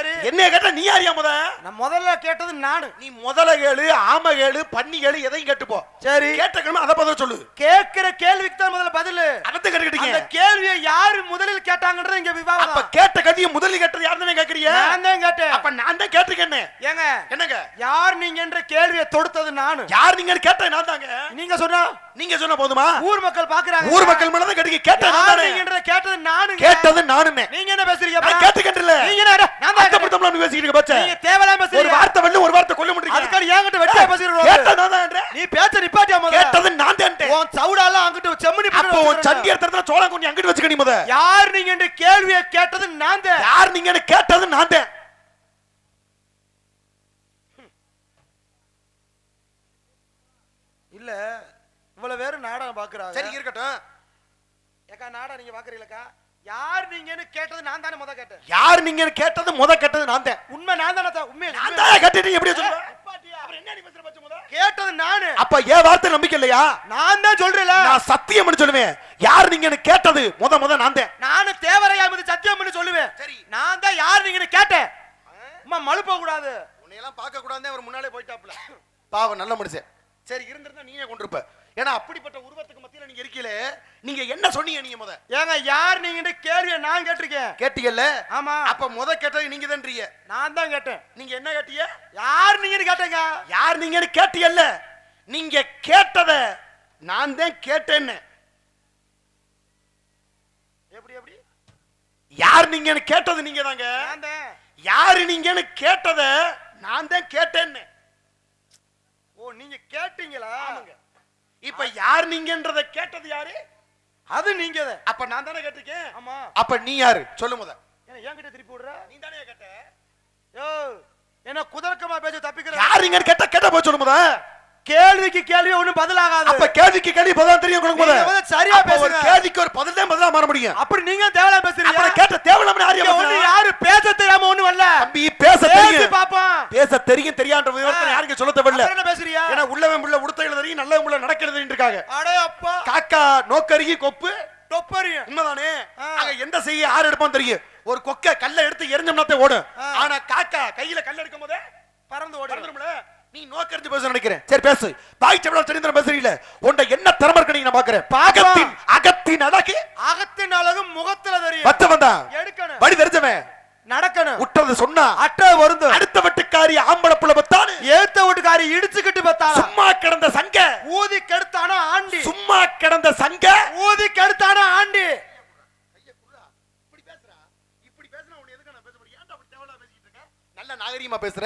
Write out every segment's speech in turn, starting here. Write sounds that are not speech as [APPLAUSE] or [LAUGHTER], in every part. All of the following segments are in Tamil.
சரி என்னைய கேட்ட நீ யாரியா முத? நான் முதல்ல கேட்டது நானு. நீ முதல கேளு ஆம கேளு பன்னி கேளு எதையும் கேட்டுப்போ சரி. கேட்ட கிழமை அதை பதில் சொல்லு. கேட்கிற கேள்விக்கு தான் முதல்ல பதில். அதை கேட்டுக்கிட்டீங்க அந்த கேள்வியை யாரு முதலில் கேட்டாங்கன்றது இங்க அப்ப விவாதம் கேட்ட கதையை முதலில் கேட்டது யாருன்னு கேக்குறீங்க? நான் தான் கேட்டேன். அப்ப நான் தான் கேட்டிருக்கேன் ஏங்க என்னங்க? யார் நீங்க என்ற கேள்வியை தொடுத்தது நானு. யார் நீங்க கேட்ட நான் தாங்க. நீங்க சொன்னா? நீங்க சொன்ன போதுமா? ஊர் மக்கள் பாக்குறாங்க. ஊர் மக்கள் மேல தான் கேட்டீங்க கேட்ட நான் யார் கேட்டது நானு கேட்டது நானுமே. நீங்க என்ன பேசுறீங்க நான் அப்ப? கேட்டுக்கிட்டல நீங்க என்ன நான் பேசிக்கிட்டு நீங்க ஒரு வார்த்தை வெள்ளு ஒரு வார்த்தை கொல்ல முடியும் அதுக்காக என்கிட்ட வெட்டியா பேசுறீங்க கேட்ட நான் தான் நீ பேச்ச நிப்பாட்டியா முதல்ல கேட்டது நான் தான் உன் சவுடாலாம் அங்கிட்டு செம்மணி அப்போ உன் சண்டி இடத்துல சோளம் கொஞ்சம் அங்கிட்டு வச்சுக்க நீ முத. யார் நீங்க என்ற கேள்வியை கேட்டது நான் தான். யார் நீங்கன்னு கேட்டது நான் தான். இல்ல இவ்வளவு பேரும் நாடகம் பாக்குறாங்க. சரி இருக்கட்டும். ஏக்கா நாடகம் நீங்க பாக்குறீங்களக்கா? யார் நீங்கன்னு கேட்டது நான் தானே முத கேட்டேன். யார் நீங்கன்னு கேட்டது முத கேட்டது நான் தான். உண்மை நான் தானே உண்மை நான் தான் கேட்டுட்டு எப்படி சொல்லுவ நிப்பாட்டியா? அப்புறம் என்ன நீ பேசுற பச்சை முத கேட்டது நானு. அப்ப ஏன் வார்த்தை நம்பிக்கை இல்லையா? நான் தான் சொல்றேன்ல. நான் சத்தியம் பண்ணி சொல்லுவேன். யார் நீங்கன்னு கேட்டது முத முத நான் தான். நானு தேவரையா மீது சத்தியம் பண்ணி சொல்லுவேன். சரி. நான் தான் யார் நீங்கன்னு கேட்டேன். அம்மா மழுப்ப கூடாது. உன்னையெல்லாம் பார்க்க கூடாதுன்னு அவர் முன்னாலே போயிட்டாப்ல பாவம் நல்ல மனுஷன். சரி இருந்திருந்தா நீயே கொண்டிருப்ப. ஏன்னா அப்படிப்பட்ட உருவத்துக்கு மத்தியில நீங்க இருக்கீங்களே நீங்க என்ன சொன்னீங்க நீங்க முத? ஏங்க யார் நீங்கன்னு கேள்வியை நான் கேட்டிருக்கேன். கேட்டீங்கல்ல? ஆமா. அப்ப முத கேட்டது நீங்க தான்றீங்க நான் தான் கேட்டேன். நீங்க என்ன கேட்டீங்க? யார் நீங்கன்னு கேட்டேங்க. யார் நீங்கன்னு கேட்டீங்கல்ல? நீங்க கேட்டத நான் தான் கேட்டேன்னு. எப்படி எப்படி? யார் நீங்கன்னு கேட்டது நீங்க தாங்க யாரு நீங்கன்னு கேட்டத நான் தான் கேட்டேன்னு. ஓ நீங்க கேட்டீங்களா? இப்ப யார் நீங்கன்றத கேட்டது யாரு? அது நீங்க அப்ப நான் தானே கேட்டிருக்கேன்? ஆமா. அப்ப நீ யாரு? சொல்லு முத. என்கிட்ட திருப்பி விடுற? நீ தானே கேட்ட? யோ என்ன குதர்க்கமா பேச தப்பிக்கிற? யார் நீங்கன்னு கேட்டா கேட்ட போய் சொல்லு முத. கேள்விக்கு கேள்வி ஒண்ணும் பதிலாகாது. அப்ப கேள்விக்கு கேள்வி பதில் தெரியும் நீங்க முதல்ல. சரியா அப்ப பேசுங்க. கேள்விக்கு ஒரு பதில் தான் பதிலா மாற முடியும். அப்படி நீங்க தேவையில்லாம பேசுறீங்க? அப்புறம் கேட்ட யாரையும் இங்க ஒண்ணு? யாரு பேச தெரியாம ஒண்ணு வரல தம்பி பேச தெரியும். பாப்போம் பேச தெரியும் தெரியான்ற விவரத்தை யாருக்கு சொல்ல தேவையில்ல. என்ன பேசுறியா ஏன்னா உள்ளவன் உள்ள உடுத்தைகள் தெரியும் நல்லவன் உள்ள நடக்கிறது இருக்காங்க அடே அப்பா. காக்கா நோக்கருகி கொப்பு. டொப்பரியும் உண்மைதானே. அங்க எந்த செய்ய யார் எடுப்பான் தெரியும். ஒரு கொக்க கல்ல எடுத்து எரிஞ்சோம்னா ஓடும். ஆனா காக்கா கையில கல்ல எடுக்கும் போதே பறந்து ஓடி பறந்துரும்ல. நீ நோக்கறிஞ்சு பேச நினைக்கிறேன். சரி பேசு. தாய் தமிழர் தெரிந்த பேசுறீங்கள உன்ட என்ன திறமை இருக்கு நான் பாக்குறேன் பாப்போம். அகத்தின் அழகு? அகத்தின் அழகு முகத்துல தெரியும். வச்சவன் தான். எடுக்கணும். வழி தெரிஞ்சவன். நடக்கணும். உற்றது சொன்னா. அட்ட வருது அடுத்த வெட்டுக்காரி ஆம்பளை புள்ள பத்தானு ஏத்த வீட்டுக்காரி இடிச்சுக்கிட்டு பார்த்தாலும் சும்மா கிடந்த சங்க. ஊதி கெடுத்தானா ஆண்டி? சும்மா கிடந்த சங்க. ஊதி கெடுத்தானா ஆண்டி? நல்ல நாகரிகமா பேசுற.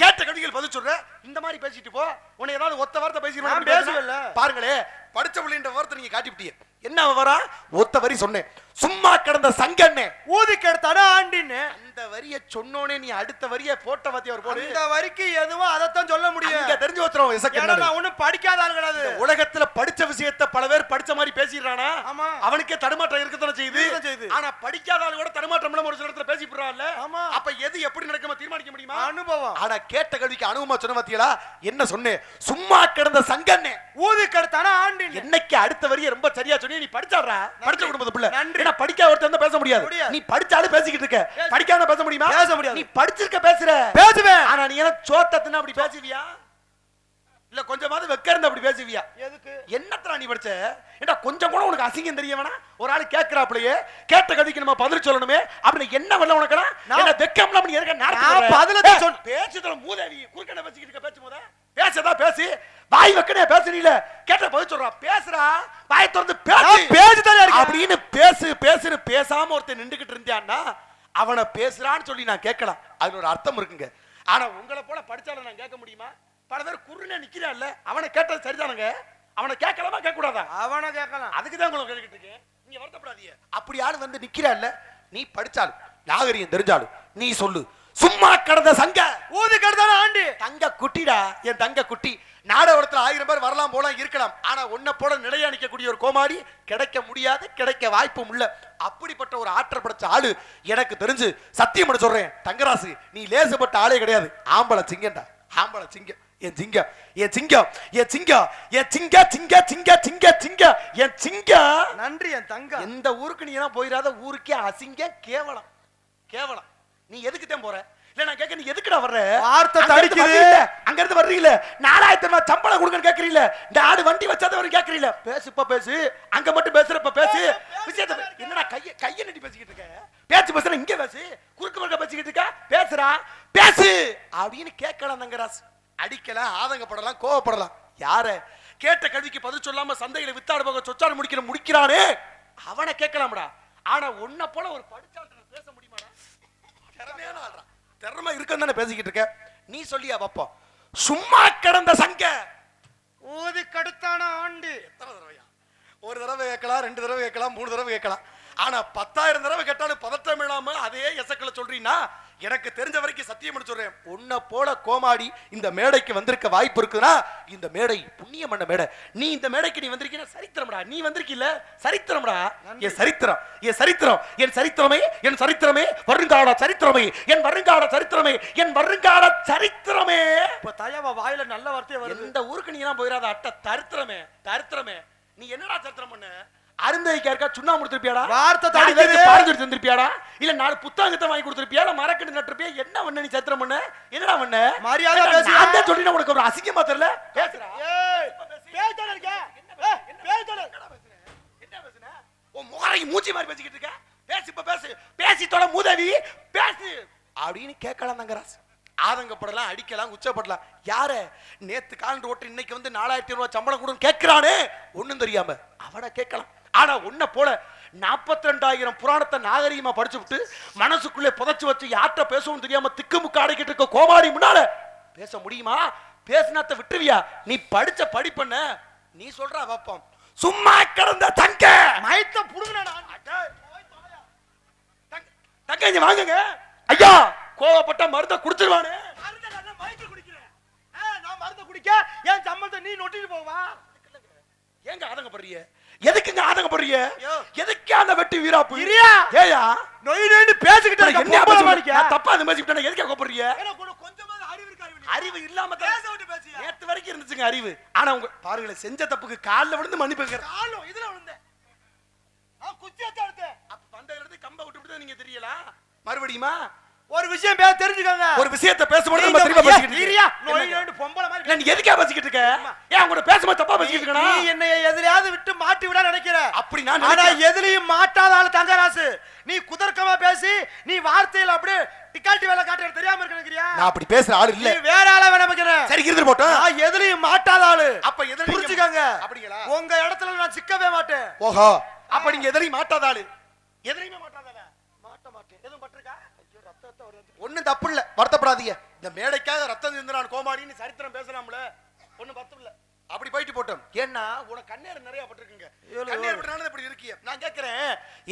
கேட்ட கடிகள் பதில் சொல்ற. இந்த மாதிரி பேசிட்டு போ. உன்னை ஏதாவது ஒத்த வார்த்தை பேசி நான் பேசுவேன்ல. பாருங்களே படிச்ச பிள்ளைன்ற வார்த்தை நீங்க காட்டிவிட்டீங்க. என்ன வரா? ஒத்த வரி சொன்னேன். சும்மா கிடந்த சங்கண்ணே. ஊதி கெடுத்தானா ஆண்டின்னு. அந்த வரிய சொன்னோனே நீ அடுத்த வரிய போட்ட வாத்தியார் போடு. இந்த வரைக்கும் எதுவும் அதைத்தான் சொல்ல முடியும். அங்க தெரிஞ்சு வச்சுறோம் ஏன்னா இசக்கு நான் ஒண்ணும் படிக்காத ஆள் கிடையாது. உலகத்துல படிச்ச விஷயத்தை பல பேர் படிச்ச மாதிரி பேசிடுறானா? ஆமா. அவனுக்கே தடுமாற்றம் இருக்கத்தானே செய்யுது? செய்யுது. ஆனா படிக்காத ஆளு கூட தடுமாற்றம் இல்லாம ஒரு சில இடத்துல பேசி போடுறான்ல ஆமா. அப்ப எது எப்படி நடக்குமோ தீர்மானிக்க முடியுமா அனுபவம். ஆனா கேட்ட கேள்விக்கு அனுபவமா சொன்ன பாத்தீங்களா? என்ன சொன்னேன்? சும்மா கிடந்த சங்கண்ணே ஊதி கெடுத்தானா ஆண்டின்னு என்னைக்கு அடுத்த வரிய ரொம்ப சரியா சொன்னி நீ படிச்சாடுறா படிச்ச குடும்பத்து பிள்ளை. நன்றி. ஏன்னா படிக்காத ஒருத்தன் இருந்தா பேச முடியாது. நீ படிச்சாலும் பேசிக்கிட்டு இருக்க. படிக்காம பேச முடியுமா? பேச முடியாது. நீ படிச்சிருக்க பேசுற. பேசுவேன். ஆனா நீ எல்லாம் சோத்தத்துனா அப்படி பேசுவியா? இல்ல கொஞ்சமாவது வெக்க இருந்து அப்படி பேசுவியா? எதுக்கு? என்னத்தடா நீ படிச்ச? ஏண்டா கொஞ்சம் கூட உனக்கு அசிங்கம் தெரிய வேணா ஒரு ஆள் கேட்கிறாப்லயே கேட்ட கதைக்கு நம்ம பதில் சொல்லணுமே. அப்படி என்ன வரல உனக்குடா? நான்- வெக்கம்ல அப்படி இருக்க நான் பதில தான் சொன்ன- பேசுதல மூதேவி குறுக்கட பேசிக்கிட்டு இருக்க பேச்சு போத பேசதா பேசி வாய் வைக்கனே பேசுறீல கேட்ட பதில் சொல்றா. பேசுறா. வாய் திறந்து பேசு. பேசித்தானே இருக்கேன். அப்படின்னு பேசு பேசுன்னு பேசாம ஒருத்தன் நின்றுகிட்டு இருந்தான்னா அவனை பேசுறான்னு சொல்லி நான் கேட்கலாம். அதுல ஒரு அர்த்தம் இருக்குங்க. ஆனா உங்களை போல படிச்சாலும் நான் கேட்க முடியுமா? பல பேர் குறுனே நிக்கிறான்ல. அவனை கேட்டது சரிதானுங்க. அவனை கேட்கலாமா கேட்க கூடாதா அவனை கேட்கலாம். அதுக்கு தான் உங்களுக்கு கேட்டுக்கிட்டு இருக்கேன். நீங்க வருத்தப்படாதீங்க. அப்படி ஆளு வந்து நிக்கிறான்ல நீ படிச்சாலும் நாகரிகம் தெரிஞ்சாலும் நீ சொல்லு. சும்மா கடந்த சங்க ஊதி கெடுத்தானா ஆண்டி. தங்க குட்டிடா என் தங்க குட்டி. நாடகத்துல ஆயிரம் பேர் வரலாம் போலாம் இருக்கலாம். ஆனா உன்னை போல நிலையா நிக்கக்கூடிய ஒரு கோமாளி கிடைக்க முடியாது கிடைக்க வாய்ப்பும் இல்ல. அப்படிப்பட்ட ஒரு ஆற்றல் படைச்ச ஆளு எனக்கு தெரிஞ்சு சத்தியம் பண்ண சொல்றேன். தங்கராசு நீ லேசுப்பட்ட ஆளே கிடையாது. ஆம்பளை சிங்கம்டா ஆம்பளை சிங்கம். என் சிங்கம் என் சிங்கம் என் சிங்கம் என் சிங்க சிங்க சிங்க சிங்க சிங்க என் சிங்கம் நன்றி என் தங்கம். எந்த ஊருக்கு நீ எல்லாம் போயிடாத ஊருக்கே அசிங்க கேவலம். கேவலம். நீ எதுக்கு தான் போற? இல்ல நான் கேட்க நீ எதுக்குடா வர்ற? வார்த்தை தடிக்குது. அங்க இருந்து வர்றீங்கள நாலாயிரத்தி ரூபாய் சம்பளம் கொடுங்கன்னு கேக்குறீல இந்த ஆடு வண்டி வச்சாத வரும் கேக்குறீல பேசு இப்ப பேசு. அங்க மட்டும் பேசுறப்ப பேசு. விஷயத்த என்னடா கைய கைய நட்டி பேசிக்கிட்டு இருக்க? பேச்சு பேசுற இங்க பேசு. குறுக்கு மறுக்க பேசிக்கிட்டு இருக்க? பேசுறா பேசு! அப்படின்னு கேட்கலாம் தங்கராஸ் அடிக்கலாம் ஆதங்கப்படலாம் கோவப்படலாம். யார? கேட்ட கல்விக்கு பதில் சொல்லாம சந்தையில வித்தாடு போக சொச்சாடு முடிக்கிற முடிக்கிறானே? அவனை கேட்கலாம்டா. ஆனா உன்னை போல ஒரு படிச்சாட்ட பேச முடியுமாடா? திறமையான ஆள்றா திறமை இருக்குன்னு தானே பேசிக்கிட்டு இருக்க. நீ சொல்லியா பாப்போம் சும்மா கிடந்த சங்க. ஊதி கடுத்தான ஆண்டு. எத்தனை தடவையா? ஒரு தடவை கேட்கலாம் ரெண்டு தடவை கேட்கலாம் மூணு தடவை கேட்கலாம். ஆனா பத்தாயிரம் தடவை கேட்டாலும் பதட்டம் இல்லாம அதே எசக்கல சொல்றீங்கன்னா எனக்கு தெரிஞ்ச வரைக்கும் சத்தியம் சொல்றேன். உன்னை போல கோமாடி இந்த மேடைக்கு வந்திருக்க வாய்ப்பு இருக்குன்னா இந்த மேடை புண்ணியம் பண்ண மேடை. நீ இந்த மேடைக்கு நீ வந்திருக்கீங்க சரித்திரம்டா. நீ வந்திருக்கீல்ல? சரித்திரம்டா. என் சரித்திரம் என் சரித்திரம் என் சரித்திரமே என் சரித்திரமே வருங்கால சரித்திரமே என் வருங்கால சரித்திரமே என் வருங்கால சரித்திரமே. இப்ப தயவா வாயில நல்ல வார்த்தையே வருது. எந்த ஊருக்கு நீ எல்லாம் போயிடாத அட்டை தரித்திரமே தரித்திரமே. நீ என்னடா சரித்திரம் பண்ண? அருந்தைக்கா இருக்கா சுண்ணா கொடுத்துருப்பியாடா வார்த்தை. பேருக்கு பாடம் சொல்லி தந்திருப்பியாடா இல்ல நாலு புத்தகத்தை வாங்கி கொடுத்துருப்பியா? இல்ல மரக்கட்டு நட்டுருப்பியா? என்ன பண்ண நீ சரித்திரம் பண்ண? என்னடா பண்ண மரியாதை. நான் தான் சொல்லினா உனக்கு ஒரு அசிங்கமா தெரியல? பேசுறா? பேய்தானே இருக்க உன் முகரைக்கு மூச்சி மாதிரி பேசிக்கிட்டு இருக்க? பேசு இப்ப பேசு. பேசி தொட மூதவி பேசு. அப்படின்னு கேட்கலாம் தங்கராஸ் ஆதங்கப்படலாம் அடிக்கலாம் உச்சப்படலாம். யார? நேத்து காலண்டு ஓட்டு இன்னைக்கு வந்து நாலாயிரத்தி ரூபாய் சம்பளம் கொடுன்னு கேட்கிறானே? ஒண்ணும் தெரியாம. அவனை கேட்கலாம். ஆனா உன்னை போல நாற்பத்தி ரெண்டாயிரம் புராணத்தை நாகரிகமா படிச்சு விட்டு மனசுக்குள்ளே புதைச்சு வச்சு யார்கிட்ட பேசவும் தெரியாம திக்குமுக்கு அடைக்கிட்டு இருக்க கோமாளி முன்னால பேச முடியுமா? பேசினாத்த விட்டுருவியா? நீ படிச்ச படிப்பண்ண நீ சொல்ற வப்பம். சும்மா கிடந்த தங்க! மயத்த புடுங்கடா தங்க- தங்க இங்க வாங்குங்க. ஐயா கோவப்பட்ட மருந்த குடிச்சிருவானே. நான் மருந்து குடிக்க என் சம்பளத்தை நீ நொட்டிட்டு போவா. ஏங்க ஆதங்கப்படுறீங்க? எதுக்குங்க ஆதங்கப்படுறீங்க. எதுக்கு அந்த வெட்டி வீராப்பு இரியா. ஏயா நொய் நொய்னு பேசிக்கிட்டு இருக்க என்ன பொம்பளை மாதிரிக்க. தப்பா அது பேசிக்கிட்டேன் எதுக்கு ஒரு கொஞ்சமாவது அறிவு இருக்கா? அறிவு இல்லாம பேச விட்டு பேசியா? நேத்து வரைக்கும் இருந்துச்சுங்க அறிவு ஆனா உங்க பாருங்களேன் செஞ்ச தப்புக்கு கால்ல விழுந்து மன்னிப்பு கேக்குறேன். காலும் இதுல விழுந்தேன். நான் குச்சியத்தான் எடுத்தேன். அப்ப பண்டையில இருந்து கம்ப விட்டு விட்டு நீங்க தெரியல மறுபடியுமா ஒரு விஷயம் பேச தெரிஞ்சுக்கோங்க. ஒரு விஷயத்தை பேசும்போது நம்ம திரும்ப பேசிக்கிட்டு இருக்கீங்க. நொய் பொம்பளை மாதிரி நீ எதுக்கா பேசிக்கிட்டு இருக்க? ஏன் அவங்க பேசும்போது தப்பா பேசிக்கிட்டு நீ இருக்கா என்னை எதிலையாவது விட்டு மாட்டி விட நினைக்கிற. அப்படி நான் ஆனா நினைக்கிறேன். எதுலயும் மாட்டாத ஆளு தங்கராசு. நீ குதர்க்கமா பேசி நீ வார்த்தையில அப்படியே டிக்காட்டி வேலை காட்டுற தெரியாம இருக்க நினைக்கிறியா? நான் அப்படி பேசுற ஆளு இல்ல. நீ வேற ஆள வேணா நினைக்கிறேன். சரி இருந்து போட்டோம். நான் எதுலயும் மாட்டாத ஆளு. அப்ப எதுல புரிஞ்சுக்கங்க. அப்படிங்களா? உங்க இடத்துல நான் சிக்கவே மாட்டேன். ஓஹோ. அப்ப நீங்க எதிரையும் மாட்டாத ஆளு. எதிரையுமே ரத்தத்தை ஒண்ணும் தப்பு இல்லை. வருத்தப்படாதீங்க. இந்த மேடைக்காக ரத்தம் சிந்தினான் கோமாடின்னு சரித்திரம் பேசலாம்ல. ஒண்ணும் வருத்தம் இல்லை. அப்படி போயிட்டு போட்டோம். ஏன்னா உனக்கு கண்ணேறு நிறைய பட்டிருக்குங்க. பட்டனால இப்படி இருக்கிய நான் கேக்குறேன்.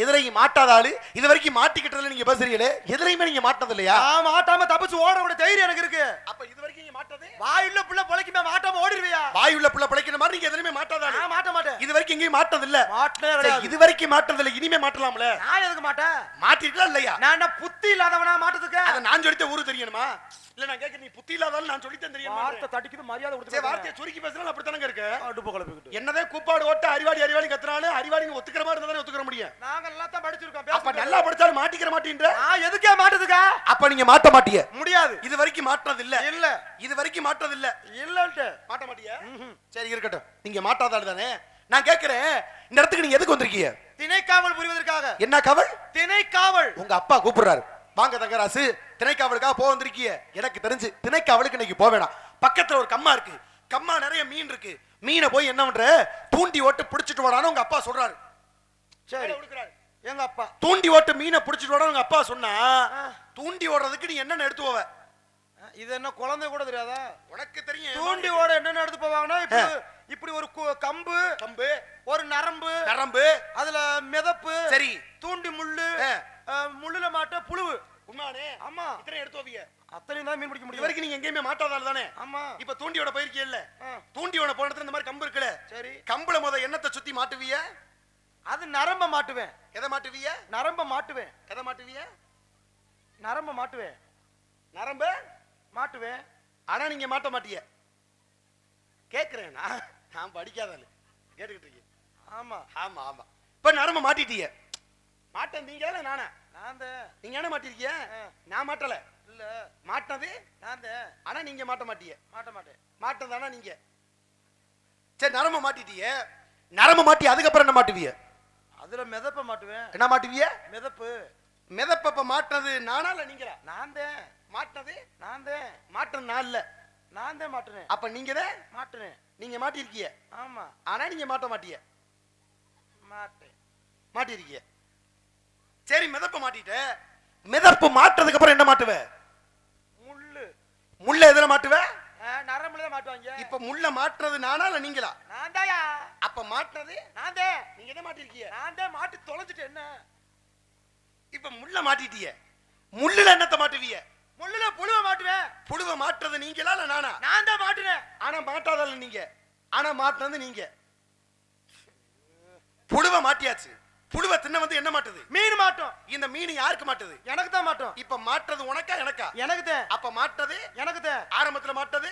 எதிரையும் மாட்டாத ஆளு. இது வரைக்கும் மாட்டிக்கிட்டதுல நீங்க பேசுறீங்களே. எதிரையுமே நீங்க மாட்டது இல்லையா மாட்டாம தப்பிச்சு ஓட தைரியம் எனக்கு இருக்கு. அப்ப இது வரைக்கும் நீங்க மாட்டது. வாயில்ல புள்ள பொழைக்குமே மாட்டாம ஓடிடுவியா வாய் உள்ள பிள்ளை பிழைக்கிற மாதிரி நீங்க எதிரையுமே மாட்டாத நான் மாட்ட மாட்டேன். இது வரைக்கும் எங்கேயும் மாட்டது இல்ல கிடையாது. இது வரைக்கும் மாட்டது இல்ல இனிமே மாட்டலாம்ல? நான் எதுக்கு மாட்டேன்? மாட்டிருக்கா இல்லையா? நான் புத்தி இல்லாதவனா மாட்டதுக்கு அத நான் சொல்லித்த ஊரு தெரியணுமா? இல்ல நான் கேட்க நீ புத்தி இல்லாதாலும் நான் சொல்லித்தேன் தெரியுமா? வார்த்தை தடிக்குது மரியாதை கொடுத்து வார்த்தையை சுருக்கி பேசுனா அப்படித்தானங்க இருக்கு அடுப்பு குழப்பிக்கிட்டு என்னதான் கூப்பாடு ஓட்ட அறிவாளி அறிவாளி கத்துனாலும் அறிவாளிங்க ஒத்துக்கிற மாதிரி இருந்தா ஒத்துக்கிற முடியும்? நாங்க நல்லா தான் படிச்சிருக்கோம் அப்ப. நல்லா படிச்சாலும் மாட்டிக்கிற மாட்டீன்ற? நான் எதுக்கே மாட்டதுக்கா? அப்ப நீங்க மாட்ட மாட்டீங்க முடியாது. இது வரைக்கும் மாட்டினது இல்ல. இல்ல இது வரைக்கும் மாட்டது இல்ல இல்லன்ட்டு. மாட்ட மாட்டியா? சரி இருக்கட்டும். நீங்க மாட்டாத ஆளு தானே? நான் கேக்குறேன் இந்த இடத்துக்கு நீங்க எதுக்கு வந்திருக்கீங்க? திணைக்காவல் புரிவதற்காக. என்ன கவல்? திணைக்காவல். உங்க அப்பா கூப்பிடுறாரு. வாங்க தங்கராசு திணைக்காவலுக்காக போக வந்திருக்கீங்க எனக்கு தெரிஞ்சு திணைக்காவலுக்கு இன்னைக்கு வேணாம். பக்கத்துல ஒரு கம்மா இருக்கு. கம்மா நிறைய மீன் இருக்கு. மீனை போய் என்ன பண்ற? தூண்டி ஓட்டு பிடிச்சிட்டு வாடான்னு உங்க அப்பா சொல்றாரு. சரி. எங்க அப்பா? தூண்டி ஓட்டு மீனை பிடிச்சிட்டு வாடான்னு உங்க அப்பா சொன்னா தூண்டி ஓடுறதுக்கு நீ என்னென்ன எடுத்து போவ? இது என்ன குழந்தை கூட தெரியாதா? உனக்கு தெரியும் தூண்டி ஓட என்னென்ன எடுத்து போவாங்கன்னா இப்படி ஒரு கம்பு கம்பு. ஒரு நரம்பு நரம்பு. அதுல மிதப்பு சரி. தூண்டி முள்ளு முள்ளுல மாட்ட புழுவு. உண்மானே ஆமா. இத்தனை எடுத்து போவீங்க அத்தனையும் தான் மீன் பிடிக்க முடியும். வரைக்கும் நீங்க எங்கேயுமே மாட்டாதால் தானே? ஆமா. இப்ப தூண்டியோட போயிருக்கீல்ல ஆ. தூண்டியோட போன இடத்துல இந்த மாதிரி கம்பு இருக்குல்ல? சரி. கம்புல முத எண்ணத்தை சுத்தி மாட்டுவிய? அது நரம்ப மாட்டுவேன். எதை மாட்டுவிய? நரம்ப மாட்டுவேன். எதை மாட்டுவிய? நரம்ப மாட்டுவேன். நரம்ப? மாட்டுவேன். ஆனா நீங்க மாட்ட மாட்டிய. கேக்குறேன் நான். நான் படிக்காத ஆளு. கேட்டுக்கிட்டு இருக்கேன் ஆமா. ஆமா ஆமா. இப்ப நரம்ப மாட்டிட்டீங்க மாட்டேன். நீங்க இல்ல நானா? நான் தான் நீங்க என்ன மாட்டிருக்கீங்க. நான் மாட்டல. இல்ல. மாட்டினது நான் தான் ஆனா நீங்க மாட்ட மாட்டீங்க மாட்ட மாட்டேன். மாட்டதானா நீங்க? சரி நரம்ப மாட்டிட்டீங்க நரம்ப மாட்டி அதுக்கப்புறம் என்ன மாட்டுவீங்க அதுல மிதப்ப மாட்டுவேன். என்ன மாட்டுவீங்க மிதப்பு. மிதப்பப்ப மாட்டினது நானா இல்ல நீங்களா? நான் தான் மாட்டினது நான் தான் மாட்டினது நான் இல்ல. நான் தான் மாட்டுனேன். அப்ப நீங்க தான் மாட்டுனேன். நீங்க மாட்டிருக்கீங்க ஆமா. ஆனா நீங்க மாட்ட மாட்டீங்க மாட்டேன். மாட்டிருக்கீங்க சரி மிதப்ப மாட்டிட்ட. மிதப்பு மாட்டதுக்கு அப்புறம் என்ன மாட்டுவ? முள்ளு. முள்ள எதுல மாட்டுவ? நரம்புல மாட்டுவாங்க. இப்ப முள்ள மாட்டுறது நானா இல்ல நீங்களா? நான் தாயா அப்ப மாட்டுறது? நான் தான். நீங்க எதை மாட்டிருக்கீங்க? நான் தான். மாட்டு தொலைஞ்சிட்டு என்ன? இப்ப முள்ள மாட்டிட்டீங்க முள்ளுல என்னத்த மாட்டுவீங்க முள்ளுல புழுவ மாட்டுவேன். புழுவ மாட்டுறது நீங்களா இல்ல நானா? நான் தான் மாட்டுனேன் ஆனா மாட்டாதல்ல நீங்க. ஆனா மாட்டினது நீங்க. புழுவ மாட்டியாச்சு. புழுவ தின்ன வந்து என்ன மாட்டுது? மீன் மாட்டோம். இந்த மீன் யாருக்கு மாட்டுது? எனக்கு தான் மாட்டோம். இப்ப மாட்டுறது உனக்கா எனக்கா? எனக்கு தான். அப்ப மாட்டது எனக்கு தான். ஆரம்பத்துல மாட்டது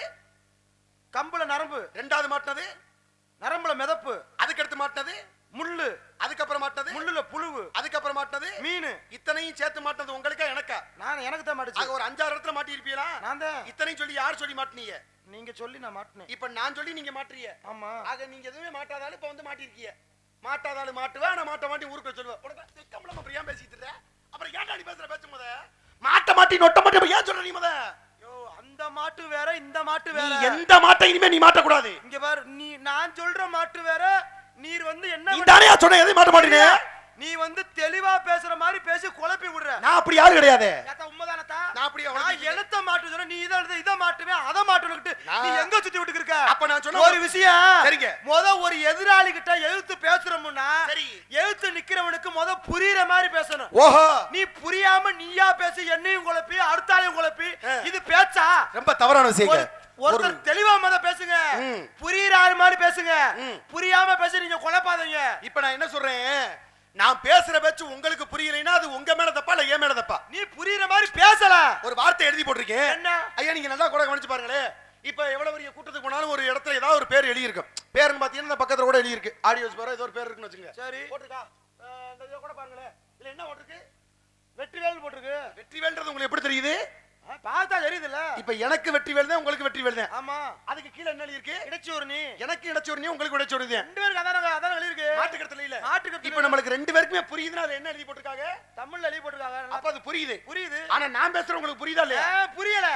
கம்புல நரம்பு. ரெண்டாவது மாட்டினது நரம்புல மிதப்பு. அதுக்கடுத்து மாட்டினது முள்ளு. அதுக்கப்புறம் மாட்டினது முள்ளுல புழுவு. அதுக்கப்புறம் மாட்டினது மீன். இத்தனையும் சேர்த்து மாட்டினது உங்களுக்கா எனக்கா? நான் எனக்கு தான் மாட்டுச்சு. ஒரு அஞ்சாறு இடத்துல மாட்டிருப்பீங்களா நான் தான். இத்தனையும் சொல்லி யார் சொல்லி மாட்டினீங்க? நீங்க சொல்லி நான் மாட்டினேன். இப்ப நான் சொல்லி நீங்க மாட்டுறீங்க. ஆமா. ஆக நீங்க எதுவுமே மாட்டாதாலும் இப்ப வந்து மாட்டிருக்கீங்க மாட்டாதாலும் மாட்டுவேன் ஆனா மாட்ட மாட்டி ஊருக்கு சொல்லுவேன் உனக்கு திக்கம்ல அப்புறம் ஏன் பேசிட்டு அப்புறம் ஏன்டா நீ பேசுற பேச முத? மாட்ட மாட்டி நொட்ட மாட்டி ஏன் சொல்ற நீ முத? அந்த மாட்டு வேற இந்த மாட்டு வேற. எந்த மாட்டை இனிமே நீ மாட்ட கூடாது இங்க பாரு நீ நான் சொல்ற மாட்டு வேற நீர் வந்து என்ன நீ தானே சொன்ன எதையும் மாட்ட மாட்டேனே? நீ வந்து தெளிவா பேசுற மாதிரி பேசி குழப்பி விடுற. நான் அப்படி யாரும் கிடையாது. உண்மைதானத்தா? நான் அப்படியே நான் எழுத்த மாட்டு சொன்ன நீ இதை இதை மாட்டுவேன் அதை நான்- நீ எங்க சுத்தி விட்டுக்கு இருக்க அப்ப நான் சொன்ன ஒரு விஷயம். சரிங்க. முத ஒரு எதிராளி கிட்ட எழுத்து பேசுறோம்னா சரி. எழுத்து நிக்கிறவனுக்கு முத புரியுற மாதிரி பேசணும். ஓஹோ. நீ புரியாம நீயா பேசி என்னையும் குழப்பி அடுத்தாலையும் குழப்பி ஆ. இது பேச்சா? ரொம்ப தவறான ஒரு- ஒருத்தர் தெளிவா மத பேசுங்க. புரியுற மாதிரி பேசுங்க. புரியாம பேசி நீங்க குழப்பாதீங்க. இப்ப நான் என்ன சொல்றேன்? நான் பேசுற பேச்சு உங்களுக்கு புரியலைன்னா அது உங்க மேல தப்பா இல்ல என் மேல தப்பா? நீ புரியுற மாதிரி பேசல. ஒரு வார்த்தை எழுதி போட்டிருக்கேன். என்ன? ஐயா நீங்க நல்லா கூட கவனிச்சு பாருங்களே இப்ப எவ்வளவு பெரிய கூட்டத்துக்கு போனாலும் ஒரு இடத்துல ஏதாவது ஒரு பேர் எழுதி இருக்கும் பேருன்னு பாத்தீங்கன்னா இந்த பக்கத்துல கூட எழுதி இருக்கு ஆடியோஸ் பேர் ஏதோ ஒரு பேர் இருக்குன்னு வச்சுங்க சரி. போட்டிருக்கா? இந்த இதை கூட பாருங்களேன். இல்ல என்ன போட்டிருக்கு? வெற்றிவேல் போட்டிருக்கு. வெற்றிவேல்ன்றது உங்களுக்கு எப்படி தெரியுது? பார்த்தா தெரியுதுல்ல. இப்ப எனக்கு வெற்றிவேல் தான் உங்களுக்கு வெற்றிவேல் தான் ஆமா. அதுக்கு கீழே என்ன எழுதி இருக்கு நீ எனக்கு இடைச்சோர் உங்களுக்கு இடைச்சோர் தான் ரெண்டு பேருக்கு அதான அதான எழுதிருக்கு மாட்டுக்கடத்துல இல்ல. மாட்டுக்கடத்துல இப்ப நம்மளுக்கு ரெண்டு பேருக்குமே புரியுதுன்னா அது என்ன எழுதி போட்டிருக்காங்க? தமிழ்ல எழுதி போட்டிருக்காங்க. அப்ப அது புரியுது. புரியுது. ஆனா நான் பேசுறது உங்களுக்கு புரியுதா இல்லையா? ஆ, புரியல.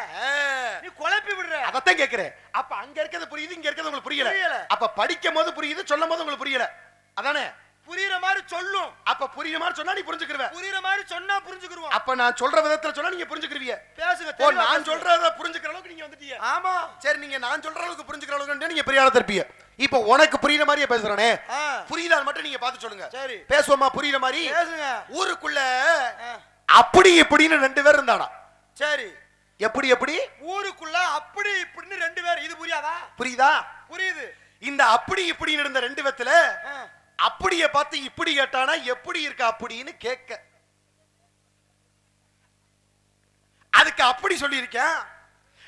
நீ குழப்பி விடுற. அதத்தான் கேக்குறேன். அப்ப அங்க இருக்கிறது புரியுது இங்க இருக்கிறது உங்களுக்கு புரியல. அப்ப படிக்கும் போது புரியுது சொல்லும் போது உங்களுக்கு புரியல. அதானே? புரியுற மாதிரி சொல்லும். அப்ப புரியுற மாதிரி சொன்னா நீ புரிஞ்சுக்கிருவ. புரியுற மாதிரி சொன்னா புரிஞ்சுக்கிருவோம். அப்ப நான் சொல்ற விதத்துல சொன்னா நீங்க புரிஞ்சுக்கிருவீங்க. பேசுங்க நான். சொல்றத புரிஞ்சுக்கிற அளவுக்கு நீங்க வந்துட்டீங்க. ஆமா. சரி நீங்க நான் சொல்ற அளவுக்கு புரிஞ்சுக்கிற அளவுக்கு நீங்க பெரிய ஆளா இருப்பீங்க இப்ப உனக்கு புரியுற மாதிரியே பேசுறானே. ஆ, புரியுதான்னு மட்டும் நீங்க பார்த்து சொல்லுங்க. சரி. பேசுவோமா புரியுற மாதிரி? பேசுங்க. ஊருக்குள்ள அப்படி இப்படின்னு ரெண்டு பேர் இருந்தானா? சரி. எப்படி எப்படி? ஊருக்குள்ள அப்படி இப்படின்னு ரெண்டு பேர். இது புரியாதா? புரியுதா? புரியுது. இந்த அப்படி இப்படின்னு இருந்த ரெண்டு பேத்துல அப்படியே பார்த்து இப்படி கேட்டானா எப்படி இருக்க அப்படின்னு கேட்க. அதுக்கு அப்படி சொல்லியிருக்கேன்.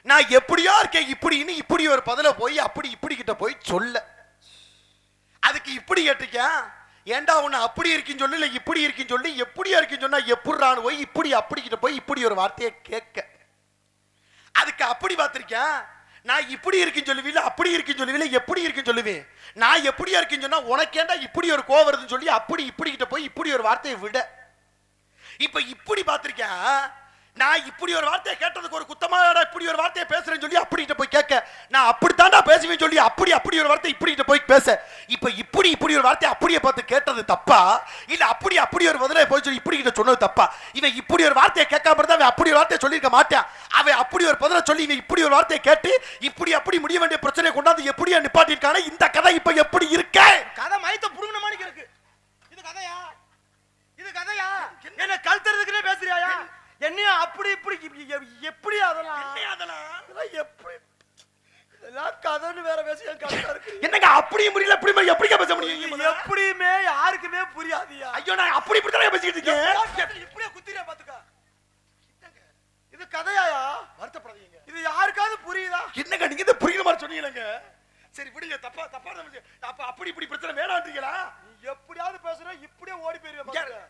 நான் எப்படியோ இருக்கேன் இப்படின்னு இப்படி ஒரு பதில போய் அப்படி இப்படி கிட்ட போய் சொல்ல. அதுக்கு இப்படி கேட்டிருக்கேன். ஏண்டா உன்னை அப்படி இருக்குன்னு சொல்லி இல்லை இப்படி இருக்குன்னு சொல்லி எப்படியா இருக்குன்னு சொன்னா எப்படிறான்னு போய் இப்படி அப்படி கிட்ட போய் இப்படி ஒரு வார்த்தையை கேட்க. அதுக்கு அப்படி பார்த்துருக்கேன். நான் இப்படி இருக்குன்னு சொல்லுவீல அப்படி இருக்குன்னு சொல்லுவீல எப்படி இருக்குன்னு சொல்லுவேன்? நான் எப்படியா இருக்குன்னு சொன்னா உனக்கேண்டா இப்படி ஒரு கோவம் வருதுன்னு சொல்லி அப்படி இப்படி கிட்ட போய் இப்படி ஒரு வார்த்தையை விட. இப்ப இப்படி பார்த்திருக்கேன் நான் இப்படி ஒரு வார்த்தையை கேட்டதுக்கு ஒரு குத்தமாக இப்படி ஒரு வார்த்தையை பேசுறேன்னு சொல்லி அப்படிகிட்ட போய் கேட்க நான் அப்படித்தான்டா பேசுவேன்னு சொல்லி அப்படி அப்படி ஒரு வார்த்தை இப்படிகிட்ட போய் பேச. இப்போ இப்படி இப்படி ஒரு வார்த்தை அப்படியே பார்த்து கேட்டது தப்பா? இல்ல அப்படி அப்படி ஒரு பதிலை போய் சொல்லி இப்படி கிட்ட சொன்னது தப்பா? இவன் இப்படி ஒரு வார்த்தையை கேட்காம இருந்தா அவன் அப்படி ஒரு வார்த்தையை சொல்லியிருக்க மாட்டான். அவன் அப்படி ஒரு பதிலை சொல்லி இவன் இப்படி ஒரு வார்த்தையை கேட்டு இப்படி அப்படி முடிய வேண்டிய பிரச்சனையை கொண்டாந்து எப்படியா நிப்பாட்டியிருக்கான இந்த கதை இப்ப எப்படி இருக்க? கதை மயத்த புடுங்கின மாதிரி இருக்கு. இது கதையா? இது கதையா? என்ன கழுத்துறதுக்குன்னே பேசுறியா என்னையும் அப்படி இப்படி எப்படி அதெல்லாம்? என்னையா அதெல்லாம்? எப்படி? இதெல்லாம் கதைன்னு வேற பேசி கழுத்தா இருக்கு. என்னங்க அப்படியும் முடியல எப்படிமா எப்படிங்க பேச முடியும்? எப்படியுமே யாருக்குமே புரியாதியா ஐயோ நான் அப்படி இப்படி தானே பேசிக்கிட்டு இருக்கேன்? இப்படியே குத்திரியா பாத்துக்க. இது கதையாயா? வருத்தப்படாதீங்க. இது யாருக்காவது புரியுதா? என்னங்க நீங்க இதை புரியுற மாதிரி சொன்னீங்களேங்க? சரி விடுங்க தப்பா தப்பா அப்ப அப்படி இப்படி பிரச்சனை வேணான்றீங்களா நீ எப்படியாவது பேசுற இப்படியே ஓடி போயிருவேன்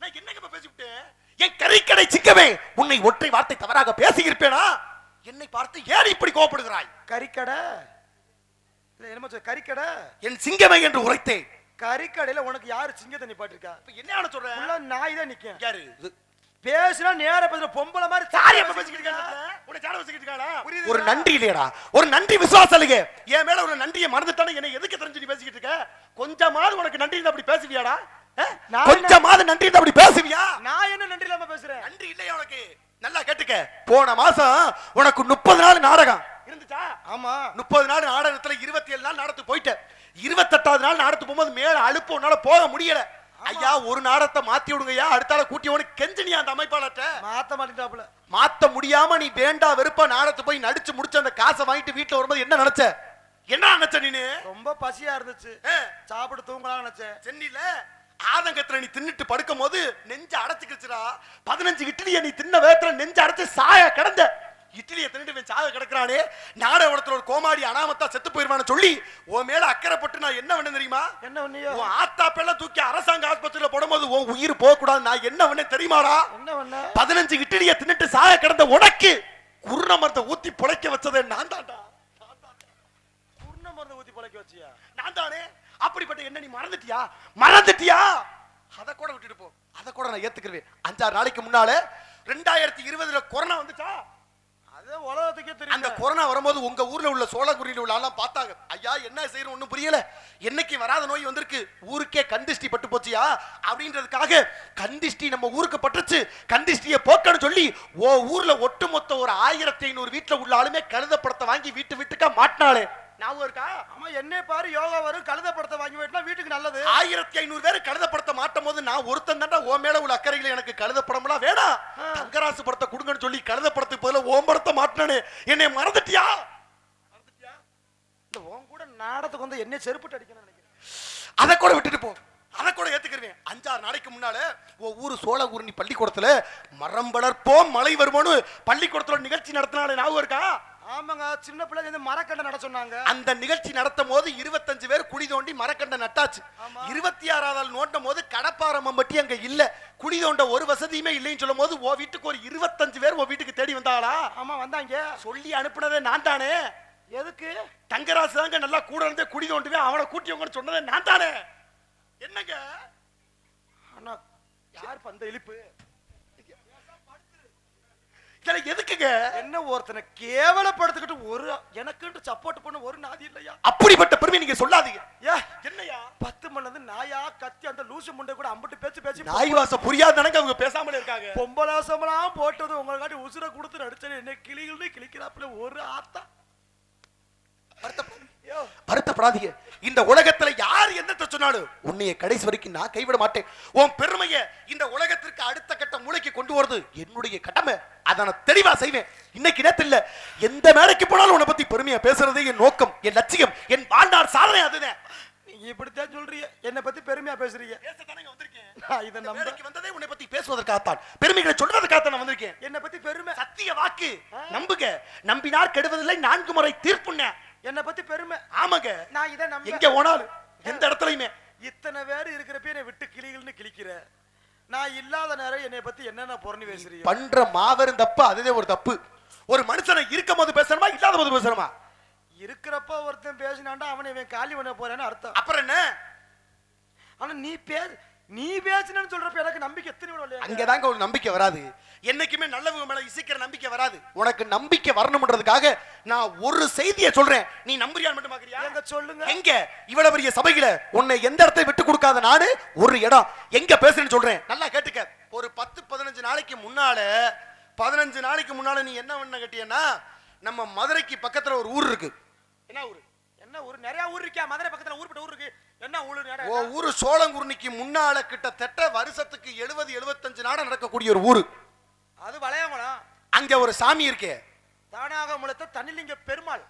நான் என்னங்க இப்ப பேசிவிட்டேன்? என் கறிக்கடை சிக்கவே உன்னை ஒற்றை வார்த்தை தவறாக பேசியிருப்பேனா? என்னை பார்த்து ஏன் இப்படி கோபப்படுகிறாய் கறிக்கடை? சொல்ல, கறிக்கடை? என் சிங்கமே என்று உரைத்தேன். கறிக்கடையில உனக்கு யாரு சிங்கத்தை நிப்பாட்டிருக்கா? இப்ப என்ன சொல்றேன் நாய் தான் நிக்கும். யாரு? பேசுனா நேர பேசுற பொம்பளை மாதிரி சாரி அப்ப பேசிக்கிட்டு? ஒரு நன்றி இல்லையடா. ஒரு நன்றி விசுவாசம் இல்லையே. என் மேல ஒரு நன்றியை மறந்துட்டானே என்னை எதுக்கு தெரிஞ்சு பேசிக்கிட்டு இருக்க? கொஞ்சமாவது உனக்கு நன்றி அப்படி பேசுவியாடா? கொஞ்சமாவது நன்றி அப்படி பேசுவியா? நான் என்ன நன்றி இல்லாம பேசுறேன்? நன்றி இல்லையா உனக்கு? நல்லா கேட்டுக்க. போன மாசம் உனக்கு முப்பது நாள் நாடகம். இருந்துச்சா? ஆமா. முப்பது நாள் நாடகத்துல இருபத்தி ஏழு நாள் நாடகத்துக்கு போயிட்ட. இருபத்தெட்டாவது நாள் நாடகத்துக்கு போகும்போது மேல அழுப்பு உன்னால போக முடியல. ஐயா ஒரு நாடகத்தை மாத்தி விடுங்கய்யா. அடுத்தால கூட்டி உனக்கு கெஞ்சினியா அந்த அமைப்பாளர்ட்ட. மாத்த மாட்டேங்கிறாப்புல மாத்த முடியாம நீ வேண்டா வெறுப்பா நாடகத்தை போய் நடிச்சு முடிச்ச அந்த காசை வாங்கிட்டு வீட்டுல வரும்போது என்ன நினைச்ச? என்ன நினைச்ச நீனு? ரொம்ப பசியா இருந்துச்சு. சாப்பிட்டு தூங்கலாம் நினைச்சேன். சென்னையில? ஆதங்கத்துல நீ தின்னுட்டு படுக்கும் போது நெஞ்ச அடைச்சுக்கிச்சுடா. பதினஞ்சு இட்லியை நீ தின்ன வேகத்துல நெஞ்ச அடைச்சு சாய கிடந்த. இட்லியை தின்னுட்டு சாக கிடக்குறானே. நாடகத்துல ஒரு கோமாடி அனாமத்தா செத்து போயிருவான்னு சொல்லி உன் மேல அக்கறைப்பட்டு நான் என்ன பண்ண தெரியுமா? என்ன பண்ணியோ? உன் ஆத்தா பேர்ல தூக்கி அரசாங்க ஆஸ்பத்திரியில போடும்போது உன் உயிர் போக கூடாது நான் என்ன பண்ண தெரியுமாடா? என்ன பண்ண? பதினஞ்சு இட்லியை தின்னுட்டு சாக கிடந்த உனக்கு குருண மரத்தை ஊத்தி புழைக்க வச்சதே நான் தான்டா. குருண மருந்து ஊத்தி பழக்க வச்சியா? நான் தானே? அப்படிப்பட்ட என்ன நீ மறந்துட்டியா? மறந்துட்டியா? அத கூட விட்டுட்டு போ. அத கூட நான் ஏத்துக்கிறேன். அஞ்சாறு நாளைக்கு முன்னால ரெண்டாயிரத்தி இருபதுல கொரோனா வந்துச்சா? அது உலகத்துக்கே அந்த தெரியும் கொரோனா வரும்போது உங்க ஊர்ல உள்ள சோழகுரியில உள்ள ஆள்லாம் பார்த்தாங்க. ஐயா என்ன செய்யணும்? ஒண்ணும் புரியல. என்னைக்கு வராத நோய் வந்திருக்கு? ஊருக்கே கந்திஷ்டி பட்டு போச்சியா? அப்படின்றதுக்காக கந்திஷ்டி நம்ம ஊருக்கு பட்டுச்சு கந்திஷ்டியை போக்கன்னு சொல்லி ஓ ஊர்ல ஒட்டுமொத்த ஒரு ஆயிரத்தி ஐநூறு வீட்டுல உள்ள ஆளுமே கழுத படத்தை வாங்கி வீட்டு வீட்டுக்கா மாட்டினாலே ஞாபகம் இருக்கா? ஆமா என்னை பாரு யோகா வரும் கழுத படத்தை வாங்கி போயிட்டா வீட்டுக்கு நல்லது. ஆயிரத்தி ஐநூறு பேர் கழுத படத்தை மாட்டும் போது நான் ஒருத்தன் தாண்டா ஓ மேல உள்ள அக்கறைகளை எனக்கு கழுத படம்லாம் வேணாம். தங்கராசு படத்தை கொடுங்கன்னு சொல்லி கழுத படத்துக்கு பதிலா ஓம் படத்தை என்னை மறந்துட்டியா? இந்த உன் கூட நாடத்துக்கு வந்து என்ன செருப்புட்டு அடிக்கணும்னு நினைக்கிறேன். அதை கூட விட்டுட்டு போ. அதை கூட ஏத்துக்கிறேன் அஞ்சாறு நாளைக்கு முன்னால ஊரு சோழகுருணி பள்ளிக்கூடத்துல மரம் வளர்ப்போம் மழை வருமோன்னு பள்ளிக்கூடத்துல நிகழ்ச்சி நடத்தினாலே ஞாபகம் இருக்கா? ஆமாங்க சின்ன பிள்ளை வந்து மரக்கண்டை நட சொன்னாங்க. அந்த நிகழ்ச்சி நடத்தும் போது இருபத்தஞ்சு பேர் குழி தோண்டி மரக்கண்டை நட்டாச்சு. இருபத்தி ஆறாவது நாள் நோண்டும் போது கடப்பாரம்மன் பட்டி அங்க இல்ல. குழி தோண்ட ஒரு வசதியுமே இல்லைன்னு சொல்லும் போது ஓ வீட்டுக்கு ஒரு இருபத்தஞ்சு பேர் உன் வீட்டுக்கு தேடி வந்தாளா? ஆமா வந்தாங்க. சொல்லி அனுப்புனதே நான் தானே. எதுக்கு? தங்கராசு தாங்க நல்லா கூட இருந்தே குடி தோண்டுவேன். அவனை கூட்டியவங்கன்னு சொன்னதே நான் தானே. என்னங்க? அண்ணா யார் பந்த இழிப்பு? இதுல எதுக்குங்க? என்ன ஒருத்தனை கேவலப்படுத்திக்கிட்டு ஒரு எனக்குன்ட்டு சப்போர்ட் பண்ண ஒரு நாதி இல்லையா? அப்படிப்பட்ட பெருமை நீங்க சொல்லாதீங்க. ஏ என்னையா? பத்து மணி நாயா கத்தி அந்த லூசு முண்டை கூட அம்பிட்டு பேச்சு பேச்சு நாய் வாசம் அவங்க பேசாமலே இருக்காங்க. பொம்பலாசமெல்லாம் போட்டது உங்களுக்காட்டி உசுரை கொடுத்து நடிச்சது என்ன கிளிகள்னு கிளிக்கிறாப்புல ஒரு ஆத்தா. வருத்தப்ப- யோ வருத்தப்படாதீங்க. இந்த உலகத்துல யார் என்னத்த சொன்னாலும் உன்னைய கடைசி வரைக்கும் நான் கைவிட மாட்டேன். உன் பெருமையை இந்த உலகத்திற்கு அடுத்த கட்ட மூளைக்கு கொண்டு வரது என்னுடைய கடமை. அதை நான் தெளிவா செய்வேன். இன்னைக்கு நேத்து இல்ல. எந்த மேடைக்கு போனாலும் உன்னை பத்தி பெருமையா பேசுறதே என் நோக்கம் என் லட்சியம் என் வாழ்நாள் சாதனை அதுதான். நீங்க இப்படித்தான் சொல்றீங்க. என்னை பத்தி பெருமையா பேசுறீங்க. இதை இந்த நம்ப மேடைக்கு வந்ததே உன்னை பத்தி பேசுவதற்காகத்தான். பெருமைகளை சொல்றதுக்காகத்தான் நான் வந்திருக்கேன். என்னை பத்தி பெருமை சத்திய வாக்கு. நம்புங்க. நம்பினார் கெடுவதில்லை நான்கு முறை தீர்ப்புண்ண. என்னை பத்தி பெருமை? ஆமாங்க. நான் இதை நம்ப எங்க போனாலும் எந்த இடத்துலயுமே. இத்தனை பேர் இருக்கிறப்ப என்னை விட்டு கிளிகள்னு கிளிக்கிற. நான் இல்லாத நேரம் என்னை பத்தி என்னென்ன பொருணி பேசுறீங்க? பண்ற மாபெரும் தப்பு அதுவே ஒரு தப்பு. ஒரு மனுஷனை இருக்கும் போது பேசணுமா இல்லாத போது பேசணுமா? இருக்கிறப்ப ஒருத்தன் பேசினாண்டா அவனை இவன் காலி பண்ண போறேன்னு அர்த்தம். அப்புறம் என்ன? ஆனா நீ பே நீ பேசினு சொல்றப்ப எனக்கு நம்பிக்கை எத்தனை விட அங்கதாங்க ஒரு நம்பிக்கை வராது. என்னைக்குமே நல்லவங்க மேல இசைக்கிற நம்பிக்கை வராது. உனக்கு நம்பிக்கை வரணும்ன்றதுக்காக நான் ஒரு செய்தியை சொல்றேன். நீ நம்புறியான்னு மட்டும் பாக்குறியா? எங்க சொல்லுங்க? எங்க? இவ்வளவு பெரிய சபையில. உன்னை எந்த இடத்தை விட்டு கொடுக்காத நாடு ஒரு இடம். எங்க பேசுறேன்னு சொல்றேன். நல்லா கேட்டுக்க. ஒரு பத்து பதினஞ்சு நாளைக்கு முன்னால பதினஞ்சு நாளைக்கு முன்னால நீ என்ன பண்ண கட்டியன்னா நம்ம மதுரைக்கு பக்கத்துல ஒரு ஊர் இருக்கு. என்ன ஊரு? என்ன ஊர்? நிறைய ஊர் இருக்கா. மதுரை பக்கத்துல ஊர்பட்ட ஊர் இருக்கு. என்ன ஊர் ஓ ஊரு சோளங்குருணிக்கு முன்னால கிட்டத்தட்ட வருஷத்துக்கு எழுபது எழுபத்தஞ்சு நாடு நடக்கக்கூடிய ஒரு ஊரு. அது வளையமலம் அங்க ஒரு சாமி இருக்கே. தானாக முளைத்த தண்ணிலிங்க பெருமாள்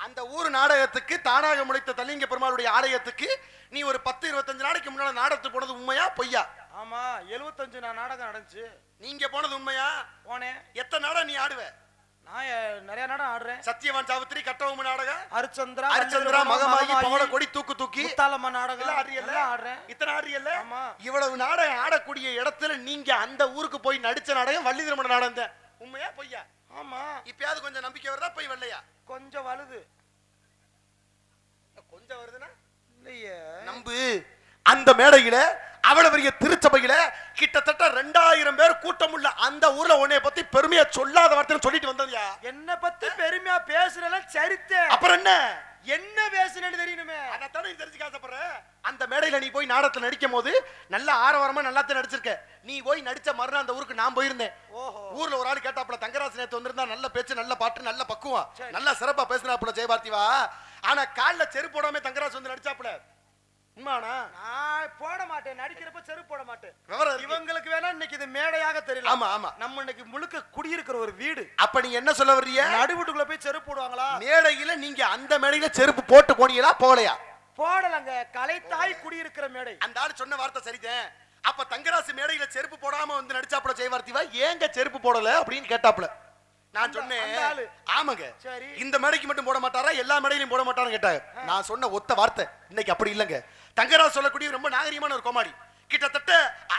அந்த ஊர் நாடகத்துக்கு தானாக முளைத்த தலிங்க பெருமாளுடைய ஆலயத்துக்கு நீ ஒரு பத்து இருபத்தஞ்சு நாளைக்கு முன்னால நாடகத்துக்கு போனது உண்மையா பொய்யா? ஆமா எழுபத்தஞ்சு நாடகம் நடந்துச்சு. நீங்க போனது உண்மையா? போனேன். எத்தனை நாடகம் நீ ஆடுவ? நான் நிறைய நாடம் ஆடுறேன். சத்தியவான் சாவித்திரி கட்டபொம்மன் நாடகம் ஹரிச்சந்திரா ஹரிச்சந்திரா மகமாயி, பவள கொடி தூக்கு தூக்கி. முத்தாலம்மா நாடகம். ஆடுறியல்ல? ஆடுறேன். இத்தனை ஆடுறியல்ல ஆமா. இவ்வளவு நாடகம் ஆடக்கூடிய இடத்துல நீங்க அந்த ஊருக்கு போய் நடிச்ச நாடகம் வள்ளி திருமண நாடகம் தான். உண்மையா பொய்யா? ஆமா. இப்பயாவது கொஞ்சம் நம்பிக்கை வருதா போய் வரலையா? கொஞ்சம் வலுது. கொஞ்சம் வருதுன்னா? இல்லையே. நம்பு. அந்த மேடையில அவ்வளவு பெரிய திருச்சபையில கிட்டத்தட்ட ரெண்டாயிரம் பேர் கூட்டம் உள்ள அந்த ஊர்ல உன்னைய பத்தி பெருமையா சொல்லாத வார்த்தை சொல்லிட்டு வந்ததுயா என்ன பத்தி பெருமையா பேசுறேன் சரித்தே. அப்புறம் என்ன? என்ன பேசுனேன்னு தெரியணுமே. அதைத்தானே தெரிஞ்சுக்க ஆசைப்படுற? அந்த மேடையில நீ போய் நாடகத்துல நடிக்கும் போது நல்ல ஆரவாரமா நல்லா நடிச்சிருக்க. நீ போய் நடிச்ச மறுநாள் அந்த ஊருக்கு நான் போயிருந்தேன். ஓஹோ. ஊர்ல ஒரு ஆள் கேட்டாப்புல தங்கராசு நேத்து வந்திருந்தா நல்ல பேச்சு நல்ல பாட்டு நல்ல பக்குவம். நல்லா சிறப்பா பேசினாப்புல ஜெயபார்த்திவா. ஆனா கால்ல செருப்பு போடாம தங்கராசு வந்து நடிச்சாப்புல. உண்மானா நான் போட மாட்டேன் நடிக்கிறப்ப செருப்பு போட மாட்டேன். விவரம். இவங்களுக்கு வேணா இன்னைக்கு இது மேடையாக தெரியல ஆமா ஆமா. நம்ம இன்னைக்கு முழுக்க குடியிருக்கிற ஒரு வீடு. அப்ப நீ என்ன சொல்ல வர்றீங்க? நடுவுட்டுக்குள்ள போய் செருப்பு போடுவாங்களா? மேடையில நீங்க அந்த மேடையில செருப்பு போட்டு போனீங்களா போகலையா? போடலங்க. கலைத்தாய் குடியிருக்கிற மேடை. அந்த ஆள் சொன்ன வார்த்தை சரிதான். அப்ப தங்கராசு மேடையில செருப்பு போடாம வந்து நடிச்சாப்புல ஜெயவார்த்திவா? ஏங்க செருப்பு போடல அப்படின்னு கேட்டாப்புல. நான் சொன்னேன். ஆமாங்க. சரி. இந்த மேடைக்கு மட்டும் போட மாட்டாரா? எல்லா மேடையிலும் போட மாட்டாருன்னு கேட்டாங்க. நான் சொன்ன ஒத்த வார்த்தை. இன்னைக்கு அப்படி இல்லைங்க. தங்கராஜ் சொல்லக்கூடிய ரொம்ப நாகரிகமான ஒரு கோமாடி கிட்டத்தட்ட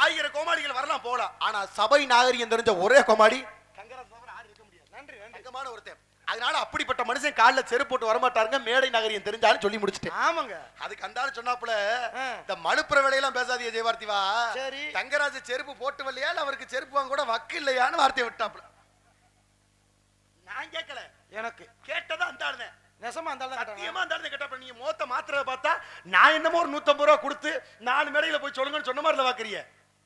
ஆயிரம் கோமாடிகள் வரலாம் போகலாம் ஆனா சபை நாகரிகம் தெரிஞ்ச ஒரே கோமாடி ஒருத்தன் அதனால அப்படிப்பட்ட மனுஷன் கால்ல செருப்பு போட்டு வரமாட்டாருங்க. மேடை நாகரிகம் தெரிஞ்சாலும் சொல்லி முடிச்சிட்டேன். ஆமாங்க. அதுக்கு அந்த ஆளு சொன்னாப்புல. இந்த மனுப்புற வேலையெல்லாம் பேசாதீங்க ஜெயவார்த்திவா. சரி. தங்கராஜ் செருப்பு போட்டு வரலையா? அவருக்கு செருப்பு வாங்க கூட வக்கு இல்லையான்னு வார்த்தையை விட்டாப்புல. நான் கேட்கல எனக்கு. கேட்டதா அந்த ஆளுங்க நெசமா கேட்டாங்க. சத்தியமா ஆளுங்க கேட்டாப்புல நீங்க மோத்த மாத்திரத பார்த்தா நான் என்னமோ ஒரு நூத்தம்பது ரூபா கொடுத்து நாலு மேடையில போய் சொல்லுங்கன்னு சொன்ன மாதிரி வாக்குறிய